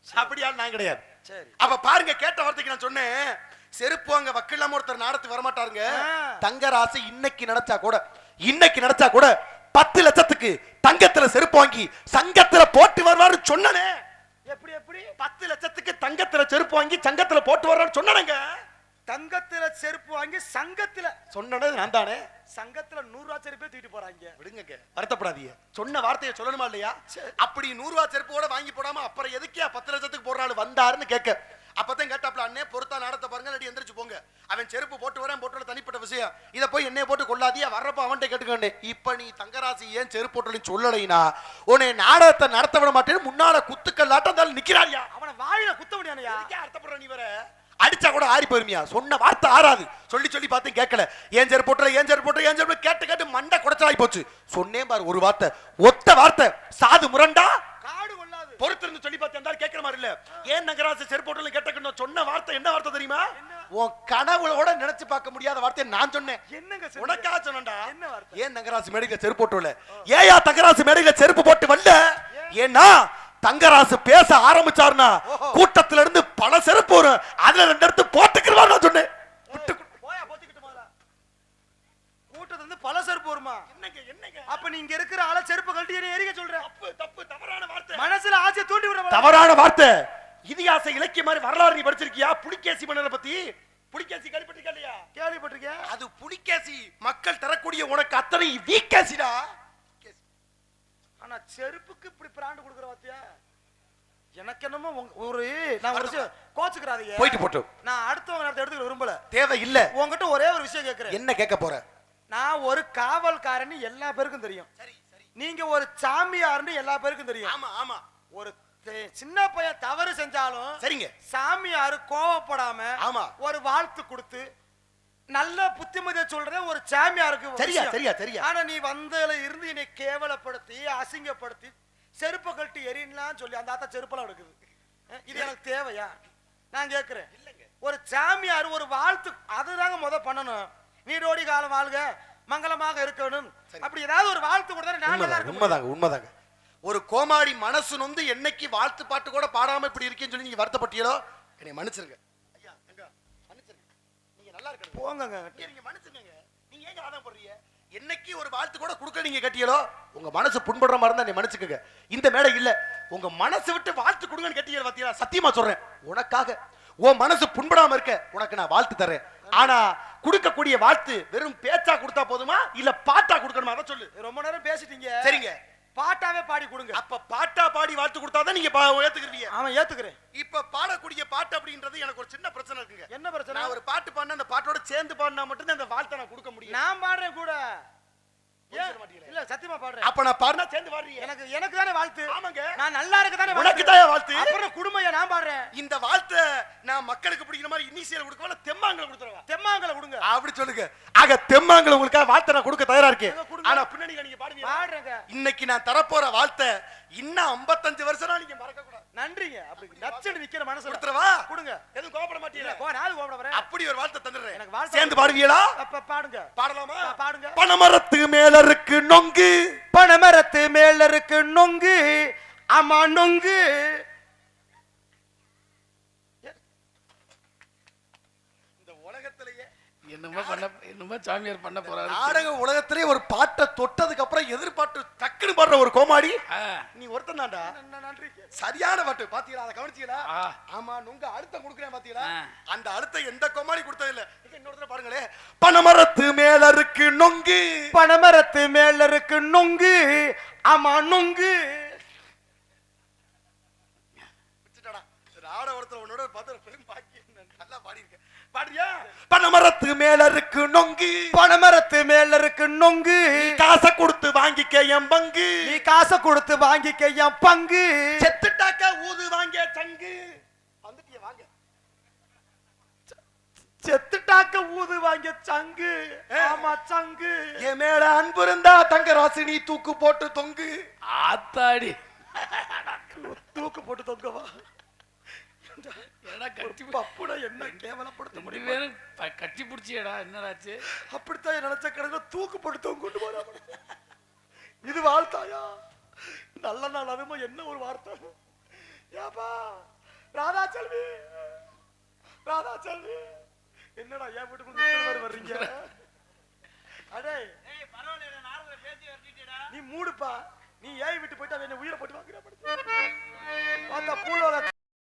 அப்படியா நான் கிடையாது. சரி. அப்ப பாருங்க கேட்ட வார்த்தைக்கு நான் சொன்னேன். செருப்பு வாங்க வக்கு இல்லாம ஒருத்தர் நாடத்துக்கு வரமாட்டாருங்க. ஆ. தங்கராசு இன்னைக்கு நடச்சா கூட இன்னைக்கு நடச்சா கூட பத்து லட்சத்துக்கு தங்கத்துல செருப்பு வாங்கி சங்கத்துல போட்டு வருவாரு சொன்னனே. எப்படி எப்படி? பத்து லட்சத்துக்கு தங்கத்துல செருப்பு வாங்கி சங்கத்துல போட்டு வர்றான்னு சொன்னனேங்க. தங்கத்துல செருப்பு வாங்கி சங்கத்துல சொன்னது நான் தானே சங்கத்துல நூறு ரூபா செருப்பே தூக்கிட்டு போறாங்க. விடுங்க வருத்தப்படாதீங்க. சொன்ன வார்த்தையை சொல்லணுமா இல்லையா? அப்படி நூறு ரூபா செருப்போட வாங்கி போடாம அப்புறம் எதுக்கே பத்து லட்சத்துக்கு போடுறாள் வந்தாருன்னு கேட்க. அப்பதான் கேட்டாப்ல அண்ணே பொறுத்தா நடத்த பாருங்க இல்லாட்டி எந்திரிச்சு போங்க. அவன் செருப்பு போட்டு வரேன் போட்டு வர தனிப்பட்ட விஷயம். இதை போய் என்னைய போட்டு கொள்ளாதியா வர்றப்ப அவன்கிட்ட கேட்டுக்கோண்டே இப்ப நீ தங்கராசி ஏன் செருப்பு போட்டலன்னு சொல்லலைனா உன்னை நாடகத்தை நடத்த விட மாட்டேன்னு முன்னால குத்துக்கல்லாட்டம் நிக்கிறாரியா அவனை வாயில குத்த எதுக்கே அர்த்தப்படுற நீ வேற? அடிச்சா கூட ஆறி போயிருமியா? சொன்ன வார்த்தை ஆறாது. சொல்லி சொல்லி பார்த்து கேட்கல. ஏன் செருப்பு போட்டுற ஏன் செருப்பு போட்டுற ஏன் செருப்பு கேட்டு கேட்டு மண்டை குடைச்சலாகி போச்சு. சொன்னேன் பாரு ஒரு வார்த்தை. ஒத்த வார்த்தை. சாது முரண்டா? காடு கொள்ளாது. பொறுத்திருந்து சொல்லி பார்த்து இருந்தாலும் கேட்கிற மாதிரி இல்ல. ஏன் நகராசு செருப்பு போட்டுல கேட்டக்கணும் சொன்ன வார்த்தை என்ன வார்த்தை தெரியுமா? உன் கனவுல நினைச்சு பார்க்க முடியாத வார்த்தையை நான் சொன்னேன். என்னங்க? உனக்காக வார்த்தை? ஏன் தங்கராசு மேடையில செருப்பு போட்டு வரல ஏயா தங்கராசு மேடையில செருப்பு போட்டு வரல ஏன்னா தங்கராசு பேச ஆரம்பிச்சாருனா ஓஹோ. கூட்டத்துல இருந்து பல செருப்பு வரும். அதுல ரெண்டு எடுத்து போட்டுக்கிறவா நான் சொன்னேன். கூட்டத்துல இருந்து பல செருப்பு வருமா? என்னங்க என்னங்க? அப்ப நீ இங்க இருக்கிற ஆள செருப்பு கழட்டி எரிக்க சொல்ற? தப்பு தப்பு தவறான வார்த்தை. மனசுல ஆசையை தூண்டி விடுற. தவறான வார்த்தை. இதிகாச இலக்கிய மாதிரி வரலாறு நீ படிச்சிருக்கியா? புலிகேசி மன்னரை பத்தி. புலிகேசி கேள்விப்பட்டிருக்கா இல்லையா? கேள்விப்பட்டிருக்கேன் அது புலிகேசி மக்கள் தரக்கூடிய உனக்கு அத்தனை வீக்கேசிடா. ஆனா செருப்புக்கு இப்படி பிராண்டு கொடுக்குற வாத்தியா எனக்கு என்னமோ ஒரு நான் ஒரு விஷயம் கோச்சுக்கிறாதீங்க. போயிட்டு போட்டோம் நான் அடுத்தவங்க நேரத்தை எடுத்துக்க விரும்பல. தேவை இல்ல உங்ககிட்ட ஒரே ஒரு விஷயம் கேக்குறேன். என்ன கேட்க போற? நான் ஒரு காவல்காரன்னு எல்லா பேருக்கும் தெரியும். சரி சரி. நீங்க ஒரு சாமியார்னு எல்லா பேருக்கும் தெரியும். ஆமா ஆமா. ஒரு சின்ன பையன் தவறு செஞ்சாலும் சரிங்க. சாமியாரு கோவப்படாம ஆமா. ஒரு வாழ்த்து கொடுத்து நல்ல புத்திமதியை சொல்ற ஒரு சாமியாருக்கு சரியா. சரியா, சரியா. ஆனா நீ வந்ததுல இருந்து என்னை கேவலப்படுத்தி அசிங்கப்படுத்தி செருப்பை கழட்டி எரியலாம் சொல்லி அந்த ஆத்தா செருப்பெல்லாம் எடுக்குது. இது எனக்கு தேவையா? நான் கேக்குறேன். ஒரு சாமியார் ஒரு வாழ்த்து அதுதாங்க முத பண்ணணும். நீடோடி காலம் வாழ்க மங்களமாக இருக்கணும். அப்படி ஏதாவது ஒரு வாழ்த்து கொடுத்தா உண்மைதாங்க. உண்மைதாங்க. ஒரு கோமாளி மனசு நொந்து என்னைக்கு வாழ்த்து பாட்டு கூட பாடாம இப்படி இருக்கேன்னு சொல்லி நீங்க வருத்தப்பட்டீங்களோ? என்னை மன்னிச்சிருங்க. நல்லா இருக்கணும் போங்கங்க. ஐயா, நீங்க மன்னிச்சிருங்க நீங்க ஏங்க ஆதாயம் பண்றீங்க என்னைக்கு ஒரு வாழ்த்து கூட கொடுக்க நீங்க கட்டியலோ? உங்க மனசு புண்படுற மாதிரி இருந்தா நீ மன்னிச்சுக்கங்க. இந்த மேடை இல்ல. உங்க மனசு விட்டு வாழ்த்து கொடுங்கன்னு கட்டியல பாத்தீங்களா சத்தியமா சொல்றேன். உனக்காக. உன் மனசு புண்படாம இருக்க உனக்கு நான் வாழ்த்து தரேன் ஆனா கொடுக்கக்கூடிய வாழ்த்து வெறும் பேச்சா கொடுத்தா போதுமா? இல்ல பாட்டா கொடுக்கணுமா? அதை சொல்லு. ரொம்ப நேரம் பேசிட்டீங்க. சரிங்க. பாட்டாவே பாடி கொடுங்க. அப்ப பாட்டா பாடி வாழ்த்து கொடுத்தாதான் நீங்க ஏத்துக்கிறீங்க. அவன் ஏத்துக்கிறேன். இப்ப பாடக்கூடிய பாட்டு அப்படின்றது எனக்கு ஒரு சின்ன பிரச்சனை இருக்குங்க. என்ன பிரச்சனை? நான் ஒரு பாட்டு பாடினா அந்த பாட்டோட சேர்ந்து பாடினா மட்டும்தான் அந்த வாழ்த்தை நான் கொடுக்க முடியும். நான் பாடுறேன் கூட. இல்ல சத்தியமா பாடுறேன். அப்ப நான் பாடினா சேர்ந்து பாடுறீங்க. எனக்கு எனக்கு தானே வாழ்த்து. ஆமாங்க. நான் நல்லா இருக்க தானே உனக்கு தான் வாழ்த்து? அப்புறம் குடும்பைய நான் பாடுறேன். இந்த வாழ்த்தை நான் மக்களுக்கு பிடிக்கிற மாதிரி இனிஷியல் கொடுக்கவா தெம்மாங்கல கொடுத்துறவா தெம்மாங்கல கொடுங்க. அப்படி சொல்லுங்க. ஆக தெம்மாங்கல உங்களுக்காக வாழ்த்தை நான் கொடுக்க தயாரா இருக்கேன். ஆனா பின்னாடி நீங்க பாடுவீங்க பாடுறேங்க. இன்னைக்கு நான் தரப்போற வாழ்த்தை இன்னும் 55 வருஷம் நீங்க மறக்க கூடாது நன்றிங்க. அப்படி நச்சடி நிக்கிற மனசுல. கொடுத்துறவா கொடுங்க. எதுவும் கோபப்பட மாட்டீங்க கோ நாலு கோபட வரேன் அப்படி ஒரு வாழ்த்தை தந்துடுறேன். எனக்கு வாழ்த்து சேர்ந்து பாடுவீங்களா? அப்ப பாடுங்க. பாடலாமா? பா- பாடுங்க. பனமரத்து மேல இருக்கு நொங்கு. பனமரத்து மேல இருக்கு நொங்கு. ஆமா நொங்கு இந்த உலகத்திலேயே என்னமோ பண்ண என்னமோ சாமியார் பண்ண போறாரு? நாடக உலகத்திலே ஒரு பாட்டை தொட்டதுக்கு அப்புறம் எதிர்பார்த்து டக்குன்னு பாடுற ஒரு கோமாடி நீ ஒருத்தன் தான்டா. சரியான பாட்டு. பாத்தீங்களா? அதை கவனிச்சீங்களா. ஆமா நுங்க அழுத்தம் கொடுக்குறேன் பாத்தீங்களா. அந்த அழுத்தம் எந்த கோமாளி கொடுத்தது இல்ல இங்க இன்னொரு தடவை பாருங்களே. பனமரத்து மேல இருக்கு நொங்கு. பனமரத்து மேல இருக்கு நொங்கு. ஆமா நொங்கு. ராட ஒருத்தர் உன்னோட பார்த்து பெரும் பாக்கியம் நல்லா பாடியிருக்கேன் பாடுறியா பனமரத்து மேல இருக்கு நொங்கு. பனமரத்து மேல இருக்கு நொங்கு காசை கொடுத்து வாங்கிக்க என் பங்கு. நீ காசை கொடுத்து வாங்கிக்க என் பங்கு. செத்துட்டாக்க ஊது வாங்க சங்கு. வந்துட்டிய வாங்க. செத்துட்டாக்க ஊது வாங்கிய சங்கு. ஆமா சங்கு. என் மேல அன்பு இருந்தா தங்க ராசி நீ தூக்கு போட்டு தொங்கு. ஆத்தாடி. தூக்கு போட்டு தொங்கவா? கட்டி பப்புட என்ன கேவலப்படுத்த முடியும்? கட்டி பிடிச்சியடா என்னடாச்சு? அப்படித்தான் நினைச்ச கிடக்கு தூக்கு கொண்டு போறா இது வாழ்த்தாயா? நல்ல நாள் அதுமா என்ன ஒரு வார்த்தை? ஏப்பா ராதா செல்வி ராதா செல்வி என்னடா என் வீட்டுக்குள்ள வர்றீங்க? [LAUGHS] அடே! நீ மூடுப்பா. நீ ஏன் விட்டு போயிட்டு அவன் என்ன உயிரை போட்டு வாங்குற பார்த்தா பூலோக